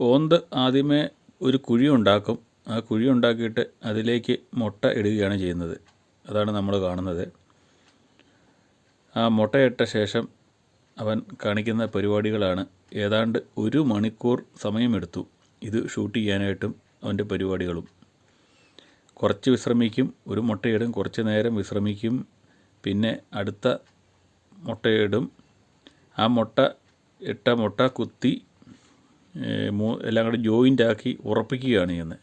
ഓന്ത് ആദ്യമേ ഒരു കുഴി ഉണ്ടാക്കും. ആ കുഴി ഉണ്ടാക്കിയിട്ട് അതിലേക്ക് മുട്ട ഇടുകയാണ് ചെയ്യുന്നത്. അതാണ് നമ്മൾ കാണുന്നത്. ആ മുട്ടയിട്ട ശേഷം അവൻ കാണിക്കുന്ന പരിപാടികളാണ്. ഏതാണ്ട് ഒരു മണിക്കൂർ സമയമെടുത്തു ഇത് ഷൂട്ട് ചെയ്യാനായിട്ടും അവന്റെ പരിപാടികളും. കുറച്ച് വിശ്രമിക്കും ഒരു മുട്ടയിടും കുറച്ച് നേരം വിശ്രമിക്കും പിന്നെ അടുത്ത മുട്ടയിടും. ആ മുട്ട ഇട്ട മുട്ട കുത്തി എല്ലാം കൂടെ ജോയിന്റ് ആക്കി ഉറപ്പിക്കുകയാണ് ചെയ്യുന്നത്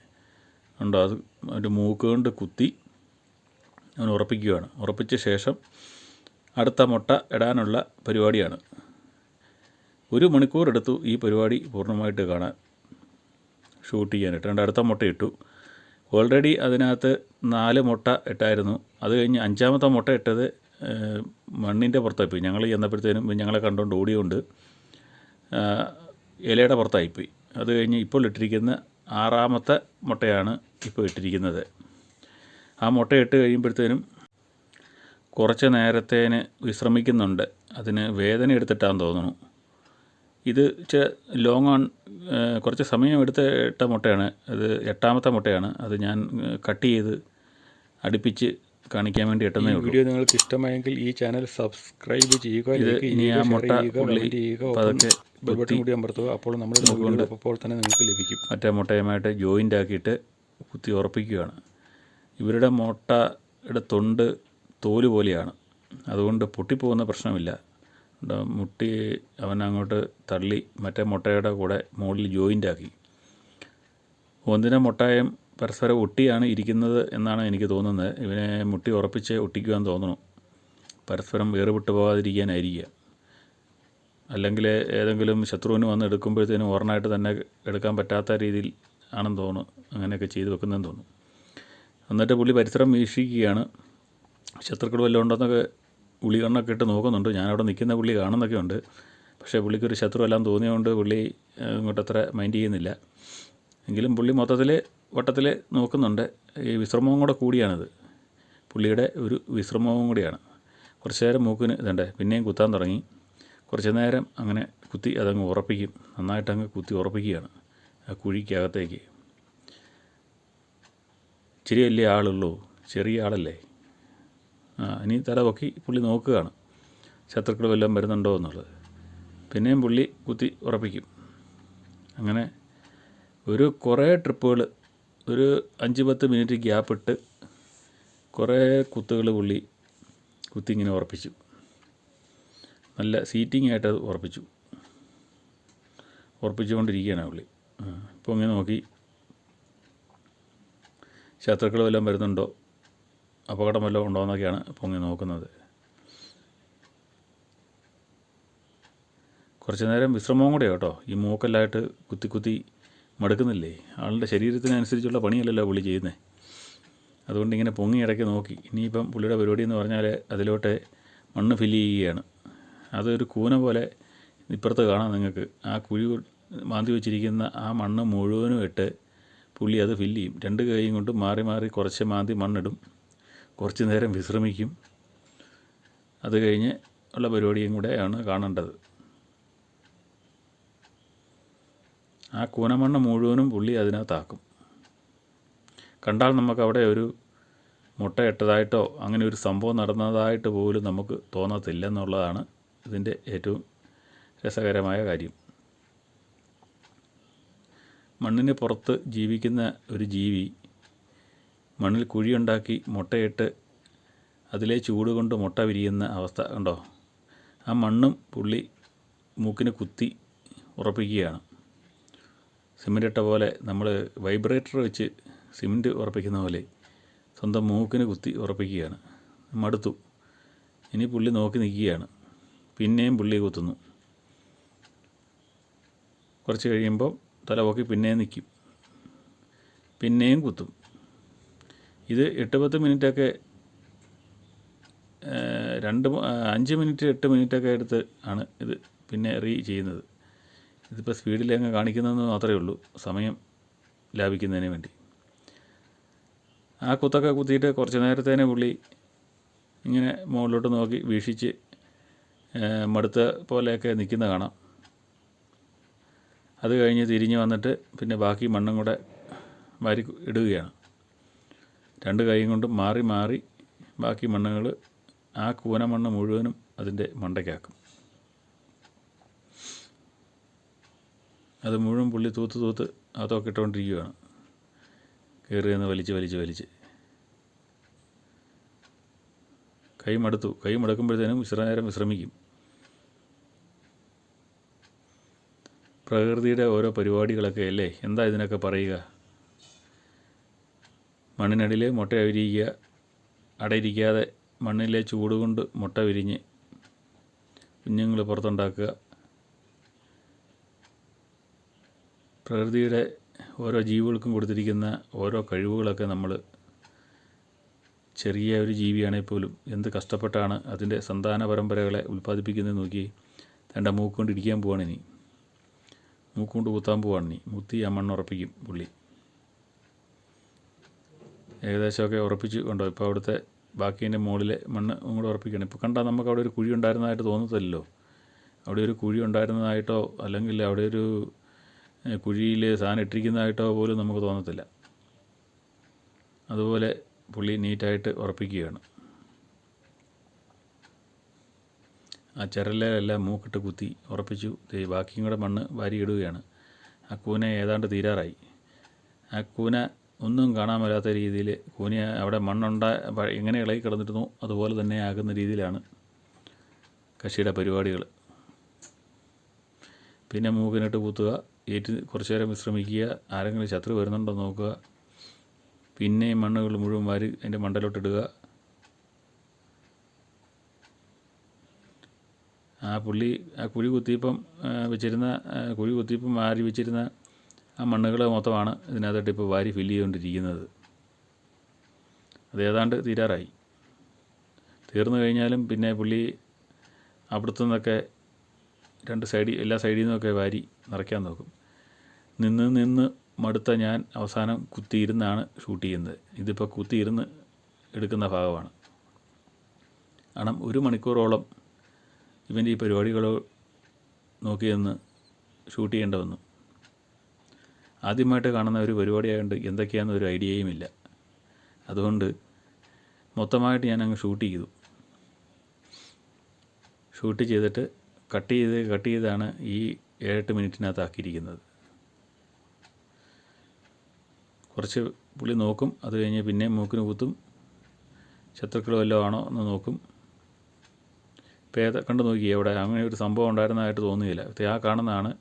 ഉണ്ടോ അത് അവന്റെ മൂക്ക് കൊണ്ട് കുത്തി അവൻ ഉറപ്പിക്കുകയാണ്. ഉറപ്പിച്ച ശേഷം അടുത്ത മുട്ട ഇടാനുള്ള പരിപാടിയാണ്. ഒരു മണിക്കൂർ എടുത്തു ഈ പരിപാടി പൂർണമായിട്ട് കാണാൻ. ഷൂട്ട് ചെയ്യാനായിട്ട്. രണ്ട് അടുത്ത മുട്ട ഇട്ടു. ഓൾറെഡി അതിനകത്ത് നാല് മുട്ട ഇട്ടായിരുന്നു. അത് കഴിഞ്ഞ് അഞ്ചാമത്തെ മുട്ട ഇട്ടത് മണ്ണിന്റെ മണ്ണിന്റെ പുറത്തായിപ്പോയി ഞങ്ങൾ ചെന്നപ്പോഴത്തേനും ഞങ്ങളെ കണ്ടുകൊണ്ട് ഓടിയുകൊണ്ട് ആഹ്, ഇലയുടെ പുറത്തായിപ്പോയി. അത് കഴിഞ്ഞ് ഇപ്പോൾ ഇട്ടിരിക്കുന്ന ആറാമത്തെ മുട്ടയാണ് ഇപ്പോൾ ഇട്ടിരിക്കുന്നത്. ആ മുട്ട ഇട്ട് കഴിയുമ്പോഴത്തേനും കുറച്ച് നേരത്തേന് വിശ്രമിക്കുന്നുണ്ട്. അതിന് വേദന എടുത്തിട്ടാന്ന് തോന്നുന്നു. ഇത് ലോങ് ഓൺ കുറച്ച് സമയം എടുത്തിട്ട മുട്ടയാണ്. അത് എട്ടാമത്തെ മുട്ടയാണ്. അത് ഞാൻ കട്ട് ചെയ്ത് അടുപ്പിച്ച് കാണിക്കാൻ വേണ്ടി ഇട്ടുന്നേ ഉള്ളൂ. വീഡിയോ നിങ്ങൾക്ക് ഇഷ്ടമായെങ്കിൽ ഈ ചാനൽ സബ്സ്ക്രൈബ് ചെയ്യുക ഇത് ഇനി ആ മുട്ട ചെയ്യുക കൂടി അമർത്തുക. അപ്പോൾ നമ്മൾ അപ്പോൾ തന്നെ നിങ്ങൾക്ക് ലഭിക്കും. മറ്റേ മുട്ടയുമായിട്ട് ജോയിന്റ് ആക്കിയിട്ട് കുത്തി ഉറപ്പിക്കുകയാണ്. ഇവരുടെ മുട്ടയുടെ തൊണ്ട് തോൽ പോലെയാണ്. അതുകൊണ്ട് പൊട്ടിപ്പോകുന്ന പ്രശ്നമില്ല. മുട്ടി അവൻ അങ്ങോട്ട് തള്ളി മറ്റേ മുട്ടയുടെ കൂടെ മുകളിൽ ജോയിന്റ് ആക്കി. ഒന്നിനെ മുട്ടായം പരസ്പരം ഒട്ടിയാണ് ഇരിക്കുന്നത് എന്നാണ് എനിക്ക് തോന്നുന്നത്. ഇവനെ മുട്ടി ഉറപ്പിച്ച് ഒട്ടിക്കുവാൻ തോന്നണം. പരസ്പരം വേറുവിട്ട് പോകാതിരിക്കാനായിരിക്കുക. അല്ലെങ്കിൽ ഏതെങ്കിലും ശത്രുവിന് വന്ന് എടുക്കുമ്പോഴത്തേനും ഓർണായിട്ട് തന്നെ എടുക്കാൻ പറ്റാത്ത രീതിയിൽ ആണെന്ന് തോന്നുന്നു. അങ്ങനെയൊക്കെ ചെയ്ത് വെക്കുന്നതെന്ന് തോന്നുന്നു. എന്നിട്ട് പുള്ളി പരിസരം വീക്ഷിക്കുകയാണ്. ശത്രുക്കൾ വല്ലതും ഉണ്ടോന്നൊക്കെ പുള്ളി കണ്ണൊക്കെ ഇട്ട് നോക്കുന്നുണ്ട്. ഞാനവിടെ നിൽക്കുന്ന പുള്ളി കാണുന്നൊക്കെ ഉണ്ട്. പക്ഷേ പുള്ളിക്കൊരു ശത്രു എല്ലാം തോന്നിയതുകൊണ്ട് പുള്ളി ഇങ്ങോട്ടത്ര മൈൻഡ് ചെയ്യുന്നില്ല. എങ്കിലും പുള്ളി മൊത്തത്തിൽ വട്ടത്തിൽ നോക്കുന്നുണ്ട്. ഈ വിശ്രമവും കൂടെ കൂടിയാണിത്. പുള്ളിയുടെ ഒരു വിശ്രമവും കൂടിയാണ്. കുറച്ച് നേരം മൂക്കിന് ഇതുണ്ട് പിന്നെയും കുത്താൻ തുടങ്ങി. കുറച്ച് നേരം അങ്ങനെ കുത്തി അതങ്ങ് ഉറപ്പിക്കും. നന്നായിട്ടങ്ങ് കുത്തി ഉറപ്പിക്കുകയാണ് ആ കുഴിക്കകത്തേക്ക്. ഇച്ചിരി വലിയ ആളുള്ളൂ ചെറിയ ആളല്ലേ? ആ ഇനി തല പൊക്കി പുള്ളി നോക്കുകയാണ് ശത്രുക്കൾ വല്ലതും വരുന്നുണ്ടോ എന്നുള്ളത്. പിന്നെയും പുള്ളി കുത്തി ഉറപ്പിക്കും. അങ്ങനെ ഒരു കുറേ ട്രിപ്പുകൾ ഒരു അഞ്ച് പത്ത് മിനിറ്റ് ഗ്യാപ്പ് ഇട്ട് കുറേ കുത്തുകൾ പുള്ളി കുത്തി ഇങ്ങനെ ഉറപ്പിച്ചു. നല്ല സീറ്റിംഗ് ആയിട്ട് അത് ഉറപ്പിച്ചു. ഉറപ്പിച്ചുകൊണ്ടിരിക്കുകയാണ് പുള്ളി. ഇപ്പോൾ ഇങ്ങനെ നോക്കി. ശത്രുക്കൾ വല്ലതും വരുന്നുണ്ടോ? അപകടം വല്ലതും ഉണ്ടോ എന്നൊക്കെയാണ് ഇങ്ങനെ നോക്കുന്നത്. കുറച്ച് നേരം വിശ്രമവും കൂടെ കേട്ടോ. ഈ മൂക്കെല്ലായിട്ട് കുത്തി കുത്തി മടുക്കുന്നില്ലേ? ആളുടെ ശരീരത്തിനനുസരിച്ചുള്ള പണിയല്ലല്ലോ പുള്ളി ചെയ്യുന്നത് അതുകൊണ്ട് ഇങ്ങനെ പൊങ്ങി ഇടയ്ക്ക് നോക്കി. ഇനിയിപ്പം പുള്ളിയുടെ പരിപാടി എന്ന് പറഞ്ഞാൽ അതിലോട്ട് മണ്ണ് ഫില്ല് ചെയ്യുകയാണ്. അതൊരു കൂന പോലെ ഇപ്പുറത്ത് കാണാം നിങ്ങൾക്ക്. ആ കുഴി മാന്തി വെച്ചിരിക്കുന്ന ആ മണ്ണ് മുഴുവനും ഇട്ട് പുള്ളി അത് ഫില്ല് ചെയ്യും. രണ്ട് കൈയും കൊണ്ട് മാറി മാറി കുറച്ച് മാന്തി മണ്ണിടും. കുറച്ച് നേരം വിശ്രമിക്കും. അത് കഴിഞ്ഞ് ഉള്ള പരിപാടിയും കൂടെയാണ് കാണേണ്ടത്. ആ കൂനമണ്ണ മുഴുവനും പുള്ളി അതിനകത്താക്കും. കണ്ടാൽ നമുക്ക് അവിടെ ഒരു മുട്ടയിട്ടതായിട്ടോ അങ്ങനെ ഒരു സംഭവം നടന്നതായിട്ട് പോലും നമുക്ക് തോന്നത്തില്ല എന്നുള്ളതാണ് ഇതിന്റെ ഏറ്റവും രസകരമായ കാര്യം. മണ്ണിന് പുറത്ത് ജീവിക്കുന്ന ഒരു ജീവി മണ്ണിൽ കുഴിയുണ്ടാക്കി മുട്ടയിട്ട് അതിലെ ചൂട് കൊണ്ട് മുട്ട വിരിയുന്ന അവസ്ഥ ഉണ്ടോ ആ മണ്ണും പുള്ളി മൂക്കിന് കുത്തി ഉറപ്പിക്കുകയാണ്. സിമന്റ് ഇട്ട പോലെ നമ്മൾ വൈബ്രേറ്റർ വെച്ച് സിമന്റ് ഉറപ്പിക്കുന്ന പോലെ സ്വന്തം മൂക്കിന് കുത്തി ഉറപ്പിക്കുകയാണ്. മടുത്തു. ഇനി പുള്ളി നോക്കി നിൽക്കുകയാണ്. പിന്നെയും പുള്ളി കുത്തുന്നു. കുറച്ച് കഴിയുമ്പോൾ തലപൊക്കി പിന്നെയും നിൽക്കും. പിന്നെയും കുത്തും. ഇത് എട്ട് പത്ത് മിനിറ്റൊക്കെ രണ്ട് അഞ്ച് മിനിറ്റ് എട്ട് മിനിറ്റൊക്കെ എടുത്ത് ആണ് ഇത് പിന്നെ റീ ചെയ്യുന്നത്. ഇതിപ്പോൾ സ്പീഡിൽ അങ്ങ് കാണിക്കുന്നതെന്ന് മാത്രമേ ഉള്ളൂ. സമയം ലാഭിക്കുന്നതിന് വേണ്ടി. ആ കുത്തൊക്കെ കുത്തിയിട്ട് കുറച്ച് നേരത്തേനെ പുള്ളി ഇങ്ങനെ മുകളിലോട്ട് നോക്കി വീക്ഷിച്ച് മടുത്ത പോലെയൊക്കെ നിൽക്കുന്ന കാണാം. അത് കഴിഞ്ഞ് തിരിഞ്ഞ് വന്നിട്ട് പിന്നെ ബാക്കി മണ്ണും കൂടെ വാരി ഇടുകയാണ്. രണ്ട് കൈയും കൊണ്ട് മാറി മാറി ബാക്കി മണ്ണുകൾ ആ കൂനമണ്ണ് മുഴുവനും അതിന്റെ മണ്ടയ്ക്കാക്കും. അത് മുഴുവൻ പുള്ളി തൂത്ത് തൂത്ത് അതൊക്കെ ഇട്ടുകൊണ്ടിരിക്കുകയാണ് കയറി നിന്ന് വലിച്ച് വലിച്ച് വലിച്ച്. കൈ മടുത്തു. കൈ മടക്കുമ്പോഴത്തേനും വിശ്ര നേരം വിശ്രമിക്കും. പ്രകൃതിയുടെ ഓരോ പരിപാടികളൊക്കെ അല്ലേ? എന്താ ഇതിനൊക്കെ പറയുക? മണ്ണിനടിയിൽ മുട്ട വിരിയിക്കുക അടയിരിക്കാതെ മണ്ണിലെ ചൂട് കൊണ്ട് മുട്ട വിരിഞ്ഞ് കുഞ്ഞുങ്ങൾ പുറത്തുണ്ടാക്കുക. പ്രകൃതിയുടെ ഓരോ ജീവികൾക്കും കൊടുത്തിരിക്കുന്ന ഓരോ കഴിവുകളൊക്കെ നമ്മൾ ചെറിയ ഒരു ജീവിയാണെങ്കിൽ പോലും എന്ത് കഷ്ടപ്പെട്ടാണ് അതിന്റെ സന്താന പരമ്പരകളെ ഉൽപ്പാദിപ്പിക്കുന്നത് നോക്കി തന്റെ മൂക്കൊണ്ട് ഇടിക്കാൻ പോവാണ് ഇനി. മൂക്കൊണ്ട് കുത്താൻ പോവാണ് ഇനി. മുത്തി ആ മണ്ണ് ഉറപ്പിക്കും പുള്ളി. ഏകദേശമൊക്കെ ഉറപ്പിച്ച് കൊണ്ടോ. ഇപ്പോൾ അവിടുത്തെ ബാക്കിന്റെ മുകളിലെ മണ്ണ് കൂടെ ഉറപ്പിക്കണം ഇപ്പോൾ കണ്ടാൽ നമുക്ക് അവിടെ ഒരു കുഴി ഉണ്ടായിരുന്നതായിട്ട് തോന്നത്തില്ലല്ലോ. അവിടെ ഒരു കുഴി ഉണ്ടായിരുന്നതായിട്ടോ അല്ലെങ്കിൽ അവിടെ ഒരു കുഴിയിൽ സാധനം ഇട്ടിരിക്കുന്നതായിട്ടോ പോലും നമുക്ക് തോന്നത്തില്ല. അതുപോലെ പുള്ളി നീറ്റായിട്ട് ഉറപ്പിക്കുകയാണ്. ആ ചിരലിലെല്ലാം മൂക്കിട്ട് കുത്തി ഉറപ്പിച്ചു. ബാക്കിയും കൂടെ മണ്ണ് വാരിയിടുകയാണ്. ആ കൂന ഏതാണ്ട് തീരാറായി. ആ കൂന ഒന്നും കാണാൻ വരാത്ത രീതിയിൽ കൂന അവിടെ മണ്ണുണ്ട എങ്ങനെ ഇളകി കിടന്നിരുന്നു അതുപോലെ തന്നെ ആകുന്ന രീതിയിലാണ് കക്ഷിയുടെ പരിപാടികൾ പിന്നെ മൂക്കിനിട്ട് കുത്തുക ഏറ്റ് കുറച്ചു നേരം വിശ്രമിക്കുക. ആരെങ്കിലും ശത്രു വരുന്നുണ്ടോ നോക്കുക. പിന്നെ ഈ മണ്ണുകൾ മുഴുവൻ വാരി അതിന്റെ മണ്ടലോട്ടിടുക ആ പുള്ളി ആ കുഴി കുത്തിയപ്പം വെച്ചിരുന്ന കുഴി കുത്തിയപ്പം വാരി വെച്ചിരുന്ന ആ മണ്ണുകൾ മൊത്തമാണ് ഇതിനകത്തോട്ട് ഇപ്പോൾ വാരി ഫില്ല് ചെയ്തുകൊണ്ടിരിക്കുന്നത് അതേതാണ്ട് തീരാറായി. തീർന്നു കഴിഞ്ഞാലും പിന്നെ പുള്ളി അവിടുത്തെ നിന്നൊക്കെ രണ്ട് സൈഡിൽ എല്ലാ സൈഡിൽ നിന്നൊക്കെ വാരി നിറയ്ക്കാൻ നോക്കും. നിന്ന് നിന്ന് മടുത്ത ഞാൻ അവസാനം കുത്തിയിരുന്നാണ് ഷൂട്ട് ചെയ്യുന്നത്. ഇതിപ്പോൾ കുത്തിയിരുന്ന് എടുക്കുന്ന ഭാഗമാണ്. കാരണം ഒരു മണിക്കൂറോളം ഇവന്റെ ഈ പരിപാടികൾ നോക്കി നിന്ന് ഷൂട്ട് ചെയ്യേണ്ട വന്നു. ആദ്യമായിട്ട് കാണുന്ന ഒരു പരിപാടിയായതുകൊണ്ട് എന്തൊക്കെയാണെന്ന് ഒരു ഐഡിയയും ഇല്ല. അതുകൊണ്ട് മൊത്തമായിട്ട് ഞാൻ അങ്ങ് ഷൂട്ട് ചെയ്തു. ഷൂട്ട് ചെയ്തിട്ട് കട്ട് ചെയ്ത് കട്ട് ചെയ്താണ് ഈ ഏഴെട്ട് മിനിറ്റിനകത്ത് കുറച്ച് പുള്ളി നോക്കും. അത് കഴിഞ്ഞ് പിന്നെ മൂക്കിന് കുത്തും. ശത്രുക്കൾ വല്ലതും ആണോ എന്ന് നോക്കും. ഏതാ കണ്ടു നോക്കി എവിടെ? അങ്ങനെ ഒരു സംഭവം ഉണ്ടായിരുന്നതായിട്ട് തോന്നുകയില്ല ആ കാണുന്നതാണ്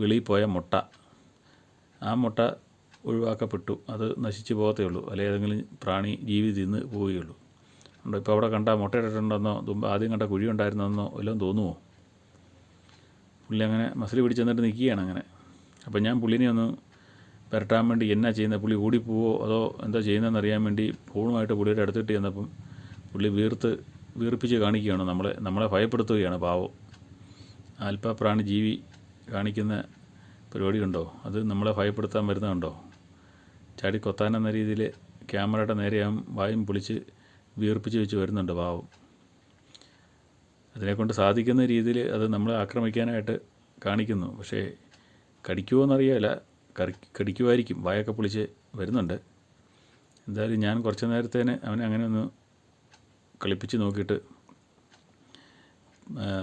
വെളിയിൽ പോയ മുട്ട. ആ മുട്ട ഒഴിവാക്കപ്പെട്ടു. അത് നശിച്ചു പോകത്തേ ഉള്ളൂ. അല്ലെ ഏതെങ്കിലും പ്രാണി ജീവി തിന്ന് പോവുകയുള്ളൂ. ഉണ്ട്? ഇപ്പോൾ അവിടെ കണ്ട മുട്ടയിട്ടിട്ടുണ്ടെന്നോ തുമ്പ ആദ്യം കണ്ട കുഴി ഉണ്ടായിരുന്നെന്നോ എല്ലാം തോന്നുമോ പുള്ളി അങ്ങനെ മസിൽ പിടിച്ചെന്നിട്ട് നിൽക്കുകയാണ് അങ്ങനെ. അപ്പോൾ ഞാൻ പുള്ളിനെ ഒന്ന് പുരട്ടാൻ വേണ്ടി എന്നാ ചെയ്യുന്നത് പുള്ളി ഓടിപ്പോവോ? അതോ എന്താ ചെയ്യുന്നതെന്ന് അറിയാൻ വേണ്ടി ഫോണുമായിട്ട് പുള്ളിയുടെ അടുത്തിട്ട് ചെന്നപ്പം പുള്ളി വീർത്ത് വീർപ്പിച്ച് കാണിക്കുകയാണ്. നമ്മളെ നമ്മളെ ഭയപ്പെടുത്തുകയാണ് പാവം. പ്രാണി ജീവി കാണിക്കുന്ന പരിപാടിയുണ്ടോ? അത് നമ്മളെ ഭയപ്പെടുത്താൻ വരുന്നുണ്ടോ ചാടി കൊത്താനെന്ന രീതിയിൽ ക്യാമറയുടെ നേരെ വായും പൊളിച്ച് വീർപ്പിച്ച് വെച്ച് വരുന്നുണ്ട് പാവം. അതിനെക്കൊണ്ട് സാധിക്കുന്ന രീതിയിൽ അത് നമ്മളെ ആക്രമിക്കാനായിട്ട് കാണിക്കുന്നു. പക്ഷേ കടിക്കുമോ എന്നറിയാല കറി കടിക്കുമായിരിക്കും വായൊക്കെ പൊളിച്ച് വരുന്നുണ്ട്. എന്തായാലും ഞാൻ കുറച്ച് നേരത്തേന് അവനെ അങ്ങനെ ഒന്ന് കളിപ്പിച്ച് നോക്കിയിട്ട്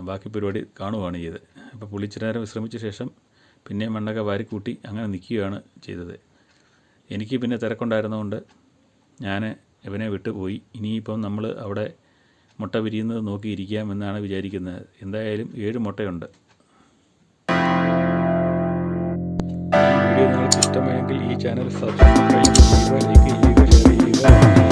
ബാക്കി പരിപാടി കാണുകയാണ് ചെയ്തത്. അപ്പോൾ പുള്ളി ഇച്ചിരി നേരം വിശ്രമിച്ച ശേഷം പിന്നെ മണ്ണൊക്കെ വാരിക്കൂട്ടി അങ്ങനെ നിൽക്കുകയാണ് ചെയ്തത്. എനിക്ക് പിന്നെ തിരക്കുണ്ടായിരുന്നതുകൊണ്ട് ഞാൻ ഇവനെ വിട്ടുപോയി. ഇനിയിപ്പം നമ്മൾ അവിടെ മുട്ട വിരിയുന്നത് നോക്കിയിരിക്കാം എന്നാണ് വിചാരിക്കുന്നത്. എന്തായാലും ഏഴ് മുട്ടയുണ്ട്. जमाने के लिए चैनल सब्सक्राइब कीजिएगा लेकिन